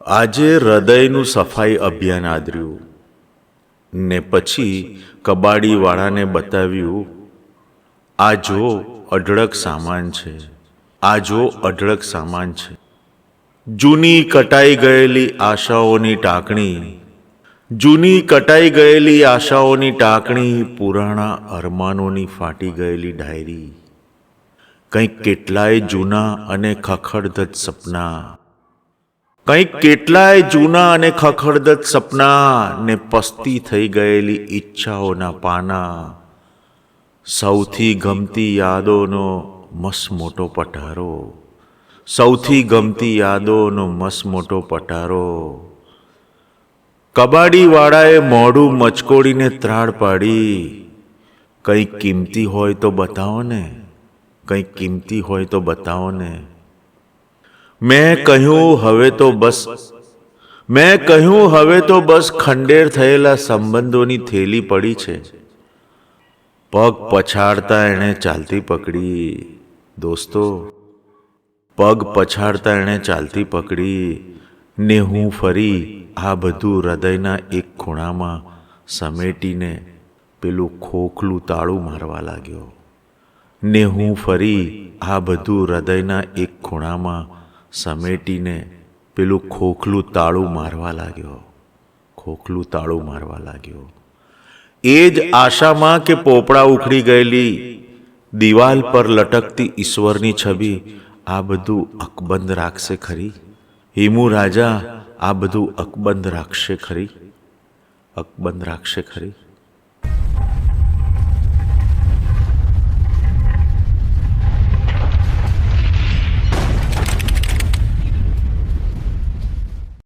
આજે હૃદયનું સફાઈ અભિયાન આદર્યું. ને પછી કબાડીવાળાને બતાવ્યું, આ જો અઢળક સામાન છે, આ જો અઢળક સામાન છે. જૂની કટાઈ ગયેલી આશાઓની ટાંકણી, જૂની કટાઈ ગયેલી આશાઓની ટાંકણી પુરાણા અરમાનોની ફાટી ગયેલી ડાયરી. કંઈક કેટલાય જૂના અને ખખડધજ સપના કંઈક કેટલાય જૂના અને ખખડદત સપના ને પસ્તી થઈ ગયેલી ઈચ્છાઓના પાના, સૌથી ગમતી યાદોનો મસ મોટો પટારો સૌથી ગમતી યાદોનો મસ મોટો પટારો કબાડીવાળાએ મોઢું મચકોડીને ત્રાડ પાડી, કંઈક કિંમતી હોય તો બતાવો ને કંઈક કિંમતી હોય તો બતાવો ને મેં કહ્યું, હવે તો બસ. મેં કહ્યું, હવે તો બસ. ખંડેર થયેલા સંબંધોની થેલી પડી છે. પગ પછાડતા એણે ચાલતી પકડી. દોસ્તો, પગ પછાડતા એણે ચાલતી પકડી. ને હું ફરી આ બધું હૃદયના એક ખૂણામાં સમેટીને પેલું ખોખલું તાળું મારવા લાગ્યો. ને હું ફરી આ બધું હૃદયના એક ખૂણામાં સમેટીને પેલું ખોખલું તાળું મારવા લાગ્યો. ખોખલું તાળું મારવા લાગ્યો. એ જ આશામાં કે પોપડા ઉખડી ગયેલી દિવાલ પર લટકતી ઈશ્વરની છબી આ બધું અકબંધ રાખશે ખરી? હિમુ રાજા આ બધું અકબંધ રાખશે ખરી? અકબંધ રાખશે ખરી?